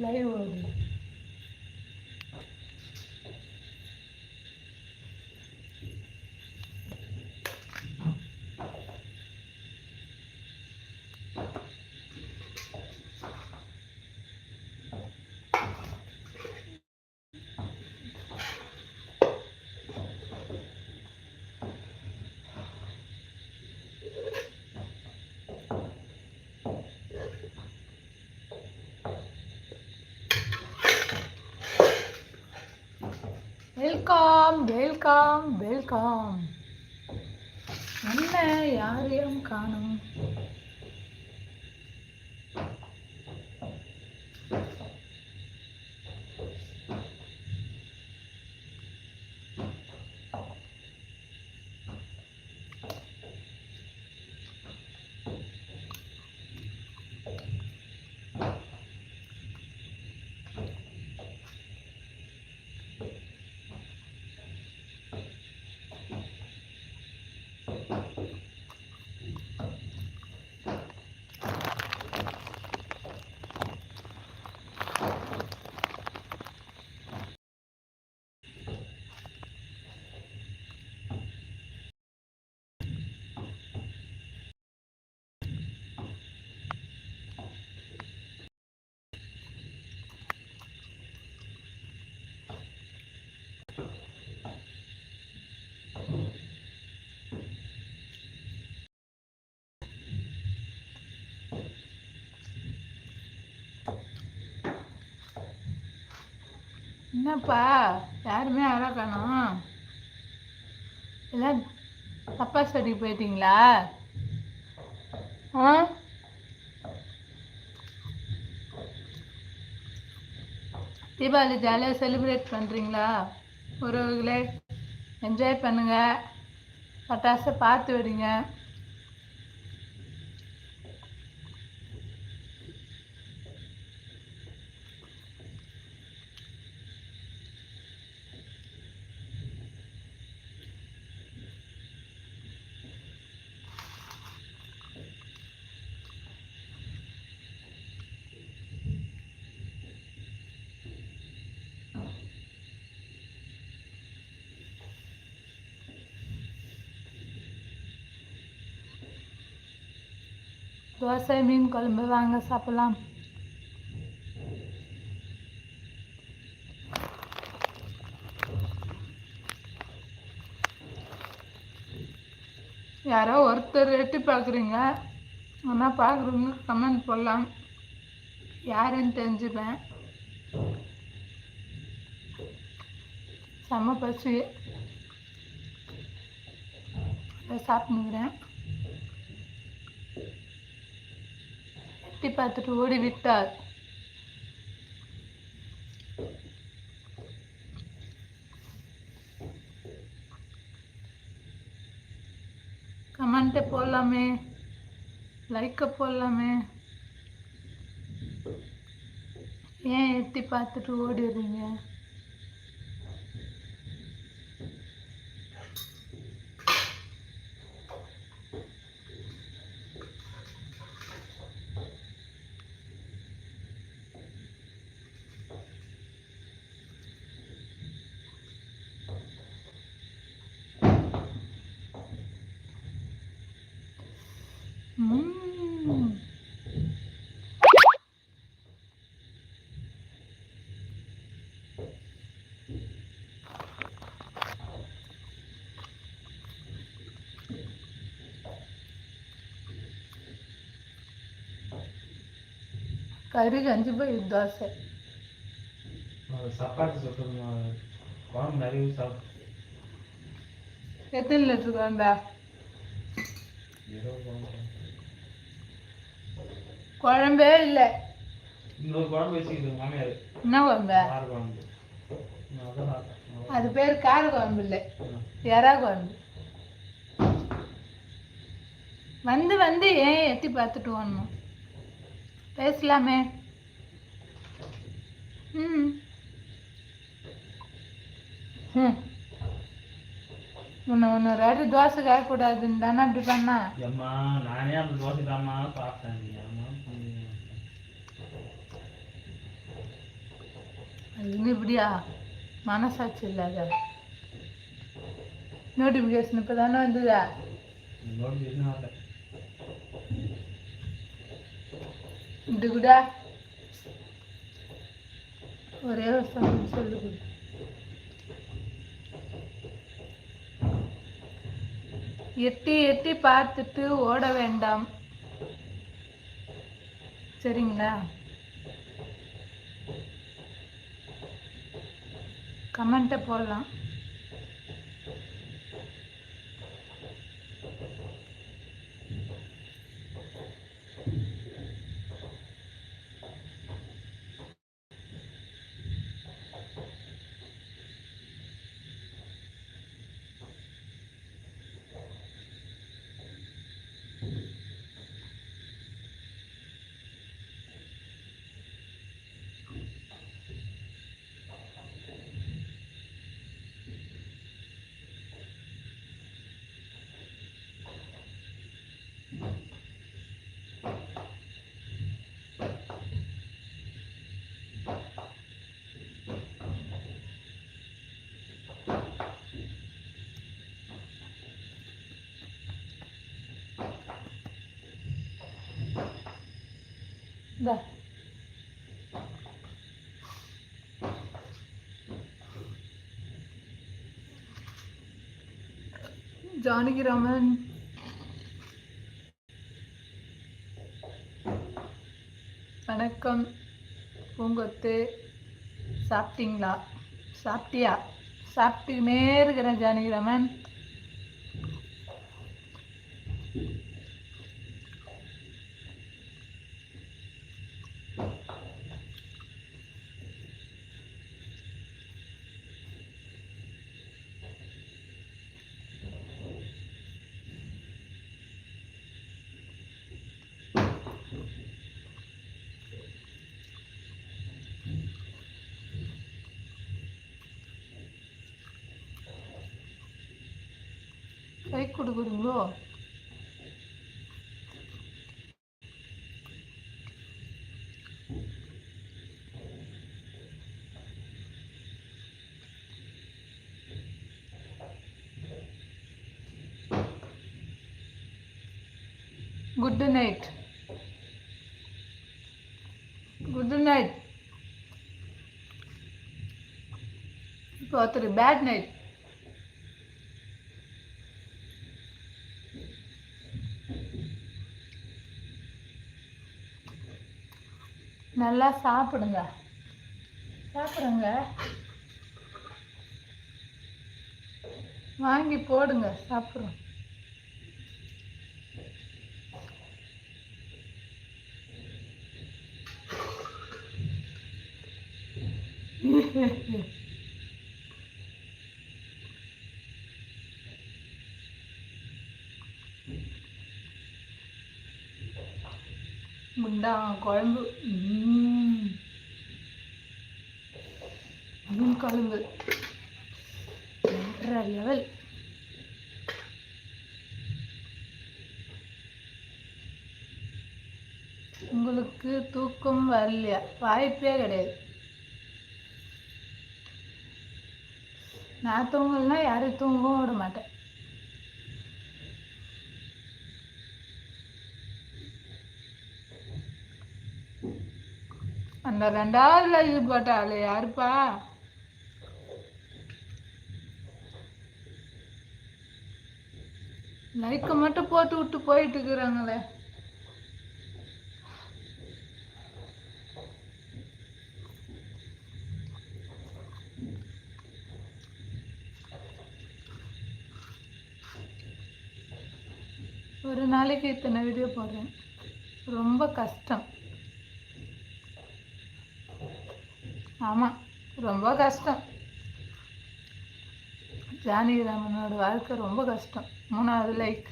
Live ஓடுது welcome welcome என்ன யாரையும் காணும்? என்னப்பா? யாருமே அழகாக காணும்? எல்லாம் தப்பா ஸ்டடி போயிட்டீங்களா? ஆ? தீபாவளி ஜாலியாக செலிப்ரேட் பண்ணுறீங்களா உறவுகளே என்ஜாய் பண்ணுங்கள் பட்டாசை பார்த்து விடுங்க. தோசை மீன் குழம்பு வாங்க சாப்பிடலாம். யாரோ ஒருத்தர் எட்டி பார்க்குறீங்க. ஆனால் பார்க்குறவங்க கமெண்ட் போடலாம். யாருன்னு தெரிஞ்சுப்பேன். செம்ம பசி. சாப்பிட்டுக்கிறேன் எட்டி பார்த்துட்டு ஓடி விட்டார் கமெண்ட்டை போடலாமே லைக்கை போடலாமே ஏன் எட்டி பார்த்துட்டு ஓடிடுறீங்க கறி கஞ்சி போய் தோசை. சப்பாத்தி சுட்டுருமா குழம்பு நிறைய சாப்பிட்டு எத்தனை லிட்டர் குழம்பா? குழம்பு. இல்லை. இன்னொரு குழம்பு வச்சுக்கிது மாமியார். என்ன குழம்பு? கார அது பேர் கார குழம்பு இல்லை. எறா குழம்பு. வந்து வந்து ஏன் எட்டி பார்த்துட்டு வரணும்? பேசலாமே. ம். ம். உன்னை ஒன்று ரெண்டு தோசை காயக்கூடாதுன்னு தானே அப்படி பண்ணா? ஏம்மா நானே அந்த தோசை தாம்மா பண்ணீங்க? அது இப்படியா? மனசாட்சி இல்லாத. நோட்டிஃபிகேஷன் இப்போ தானே வந்ததா நோட்டிஃபிகேஷன் வரல ஒரே ஒரு சமயம் எட்டி எட்டி பார்த்துட்டு ஓட வேண்டாம். சரிங்களா? கமெண்ட்டை போடலாம். இந்தா ஜானகிராமன் வணக்கம் பூங்கொத்து சாப்பிட்டீங்களா சாப்பிட்டியா சாப்பிட்டுக்கினே இருக்கிறேன் ஜானகிராமன் கை கொடுக்குறீங்களோ குட் நைட் குட் நைட் இப்போ ஒருத்தர் பேட் நைட் நல்லா சாப்பிடுங்க. சாப்பிடுங்க. வாங்கி போடுங்க சாப்பிடுறோம். முண்டா குழம்பு மீன் குழம்பு லெவல் உங்களுக்கு தூக்கம் வரலையா? வாய்ப்பே கிடையாது. நான் தூங்கலைன்னா யாரும் தூங்கவும் விட மாட்டேன். அந்த ரெண்டாவது லைவ் போட்டாள் யாருப்பா? லைக்கை மட்டும் போட்டு விட்டு போயிட்டு இருக்கிறாங்களே. ஒரு நாளைக்கு இத்தனை வீடியோ போடுறேன். ரொம்ப கஷ்டம். ஆமாம் ரொம்ப கஷ்டம். ஜானகிராமனோட வாழ்க்கை ரொம்ப கஷ்டம். மூணாவது லைக்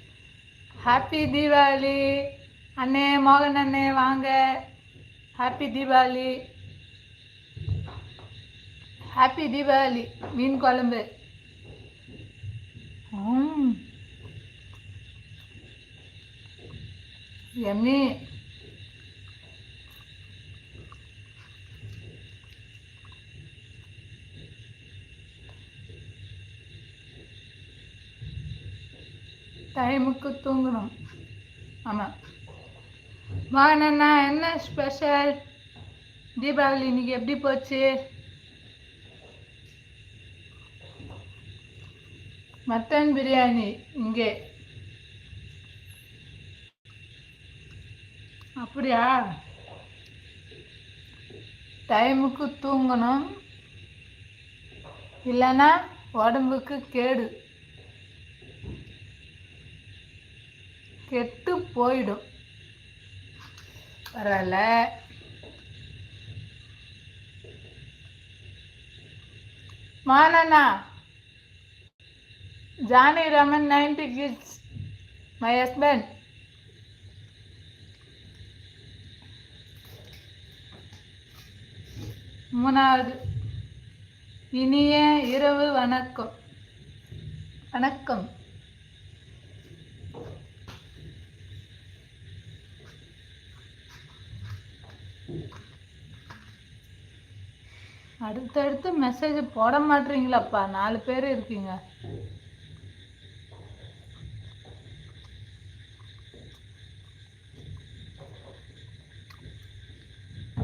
ஹாப்பி தீபாவளி அண்ணே மோகன் அண்ணே வாங்க. ஹாப்பி தீபாவளி ஹாப்பி தீபாவளி மீன் குழம்பு. ம். எம்மி டைமுக்கு தூங்கணும். ஆமாம் வாங்கண்ணா என்ன ஸ்பெஷல் தீபாவளி இன்னைக்கு எப்படி போச்சு? மட்டன் பிரியாணி இங்கே. அப்படியா? டைமுக்கு தூங்கணும். இல்லைன்னா உடம்புக்கு கேடு. கெட்டு போயிடும். பரவாயில்ல. மானண்ணா Johnny Raman ninety kids my husband மூணாவது இனிய இரவு வணக்கம். வணக்கம். அடுத்தடுத்து மெசேஜ் போட மாட்டீங்களப்பா. நாலு பேர் இருக்கீங்க.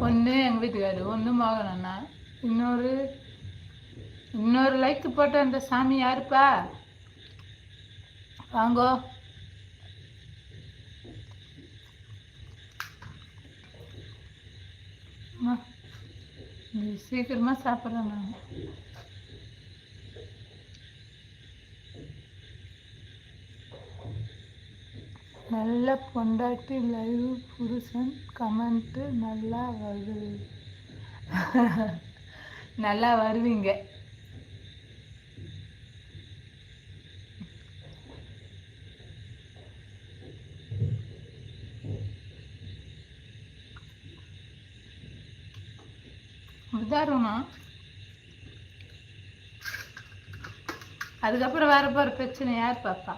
ஒன்று எங்கள் வீட்டுக்காரு ஒன்று மோகனண்ணா இன்னொரு இன்னொரு லைக் போட்ட அந்த சாமி யாருப்பா? வாங்கோ. அம்மா, சீக்கிரமாக சாப்பிட்றேன் நான். நல்ல பொண்டாட்டி லைவ் புருஷன் கமெண்ட்டு நல்லா வருது. நல்லா வருவீங்க. உதாரணம் அதுக்கப்புறம் வேற போகிற பிரச்சனை யார் பாப்பா?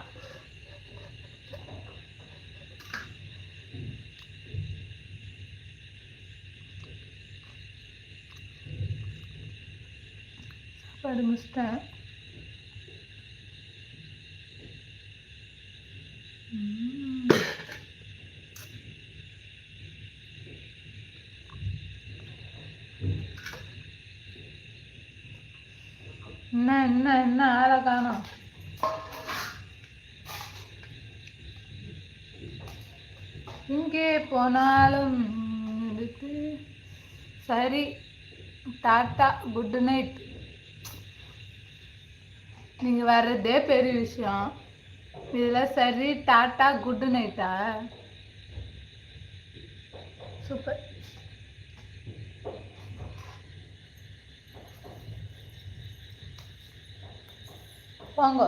சாப்பாடு முடிச்சிட்டேன் போனாலும் சரி டாட்டா குட் நைட் நீங்கள் வர்றதே பெரிய விஷயம். இதில் சரி டாட்டா குட் நைட்டா சூப்பர் போங்க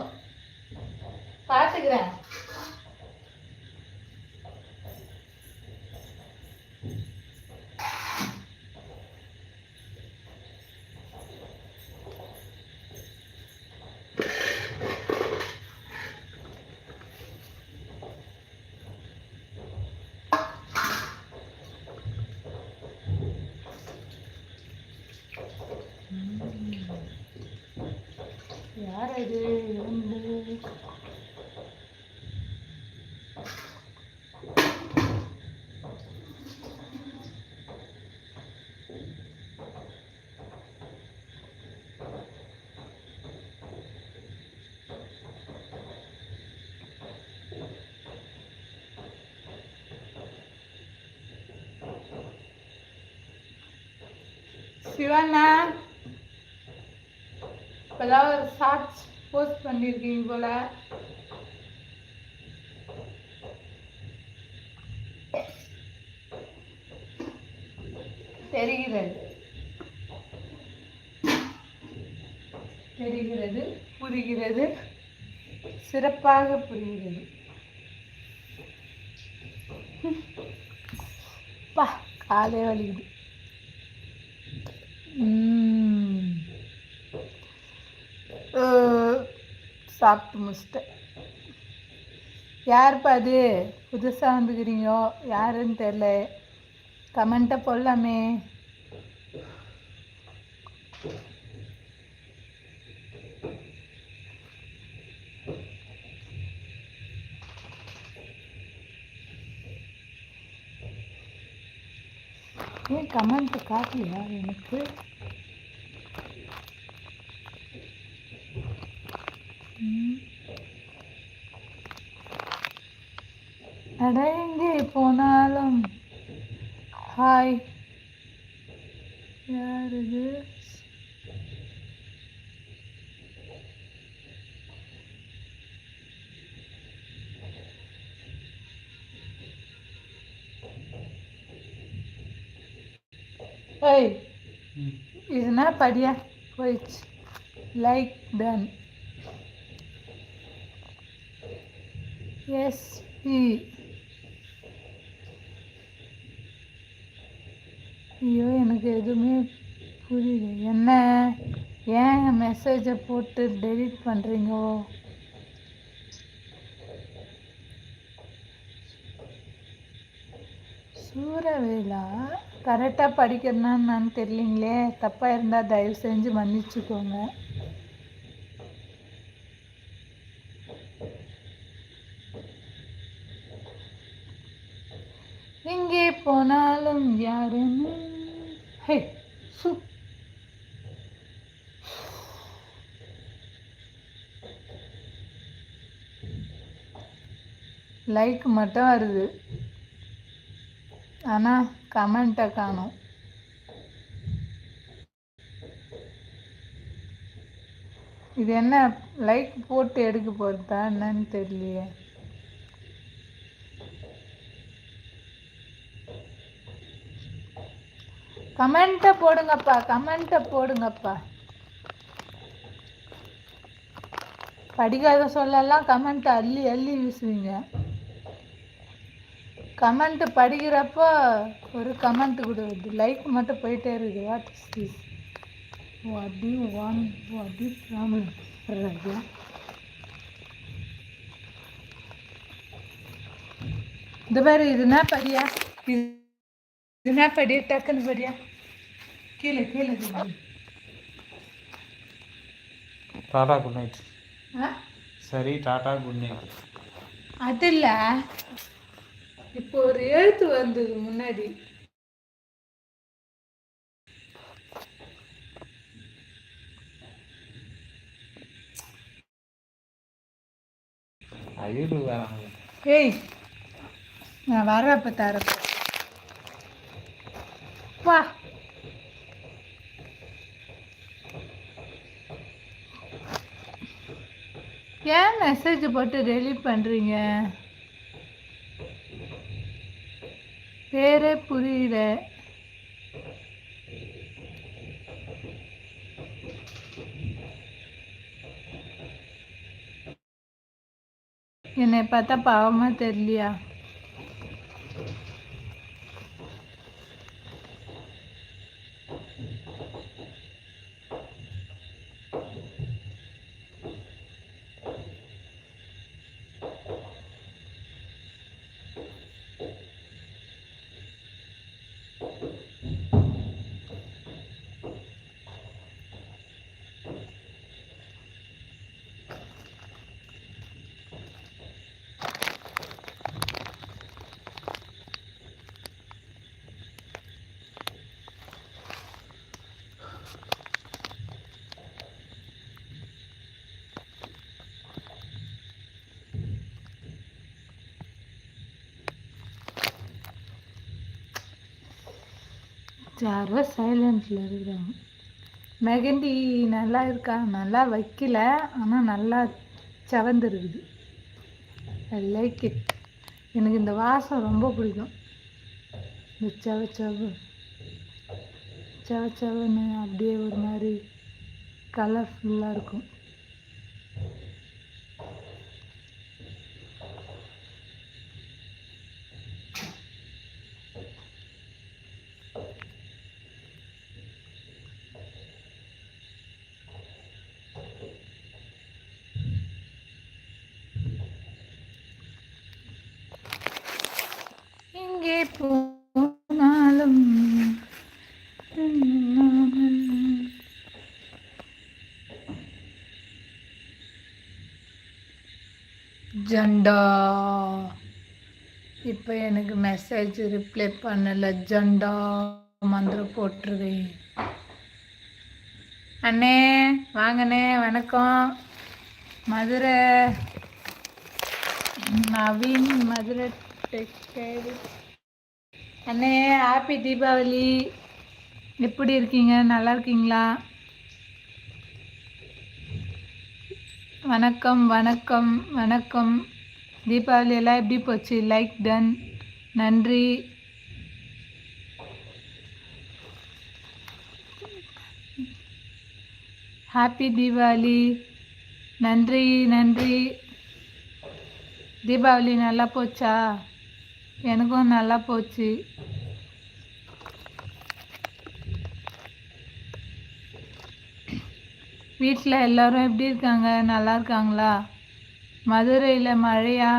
பார்த்துக்கிறேன். யார் இது இருந்து போஸ்ட் பண்ணியிருக்கீங்க போல. தெரிகிறது. தெரிகிறது புரிகிறது சிறப்பாக புரிகிறது. பா காலே வலிக்குது. சாப்பிட்டு முடிச்சிட்டேன். யாருப்பா அது? புதுசாக வந்துக்கிறீங்க யாருன்னு தெரில கமெண்ட்டை போடலாமே. ஏன் கமெண்ட் காட்டலையா எனக்கு? இதுனா படியா? போயிடுச்சு. லைக் டன் எஸ்பி ஐயோ எனக்கு எதுவுமே புரியல. என்ன? ஏன் மெசேஜை போட்டு டெலிட் பண்ணுறீங்கோ சூரவேலா? கரெக்டாக படிக்கிறேன்னு தெரியலீங்களே. தப்பாக இருந்தால் தயவு செஞ்சு மன்னிச்சுக்கோங்க. எங்கே போனாலும் யாருன்னு. ஹே சு. லைக் மட்டும் வருது. ஆனால் கமெண்ட்டை காணும். இது என்ன லைக் போட்டு எடுக்க போகிறதா என்னன்னு தெரியலையே. கமெண்ட்டை போடுங்கப்பா கமெண்ட்டை போடுங்கப்பா. படிக்காத சொல்லலாம் கமெண்ட்டை அள்ளி அள்ளி வீசுவீங்க. கமெண்ட் படிக்கிறப்போ ஒரு கமெண்ட் கொடுக்குது. லைக் மட்டும் போயிட்டே இருக்குது. What is this what do want what do problem இந்த பாரு இதுனா படியா? இது இதுனா படி? டக்குன்னு படியா? கீழே கீழே. Tata good night. சரி டாடா குட் நைட். அது இல்லை. இப்போ ஒரு எழுத்து வந்தது முன்னாடி. ஏய் நான் வர்றப்ப தரப்ப வா. ஏன் மெசேஜ் போட்டு டெலீட் பண்ணுறீங்க பேரே புரியல. என்னை பார்த்தா பாவமாக தெரியலையா? யாரோ சைலண்டில் இருக்கிறாங்க. மெகந்தி நல்லா இருக்கா? நல்லா வைக்கல. ஆனால் நல்லா செவந்துருக்குது. ஐ லைக் இட் எனக்கு இந்த வாசம் ரொம்ப பிடிக்கும். இந்த செவ செவ செவ செவன்னு அப்படியே ஒரு மாதிரி கலர்ஃபுல்லாக இருக்கும். ஜண்டா இப்போ எனக்கு மெசேஜ் ரிப்ளை பண்ணல ஜண்டா மந்திரம் போட்டுருது அண்ணே வாங்கண்ணே வணக்கம். மதுரை. நவீன் மதுரை டெக்ஸ்டைல் அண்ணே ஹாப்பி தீபாவளி. எப்படி இருக்கீங்க? நல்லா இருக்கீங்களா? வணக்கம் வணக்கம் வணக்கம். தீபாவளி எல்லாம் எப்படி போச்சு? லைக் டன் நன்றி. ஹாப்பி தீபாவளி. நன்றி நன்றி. தீபாவளி நல்லா போச்சா? எனக்கும் நல்லா போச்சு. வீட்டில் எல்லோரும் எப்படி இருக்காங்க? நல்லா இருக்காங்களா? மதுரையில் மழையா?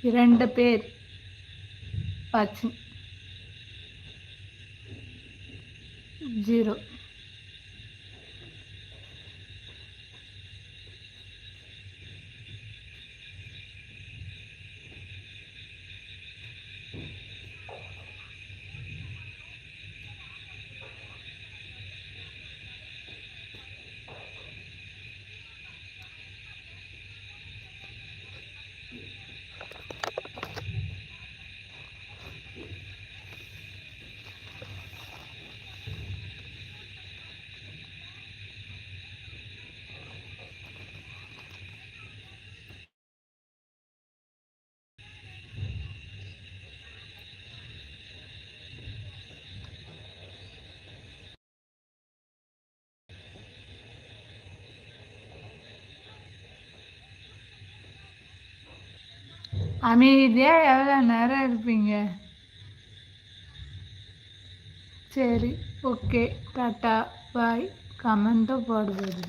இரண்டு பேர். வாட்சிங் ஜீரோ. அமைதியாக எவ்வளோ நேரம் இருப்பீங்க? சரி ஓகே டாட்டா பாய் கமெண்ட்டும் போடுவது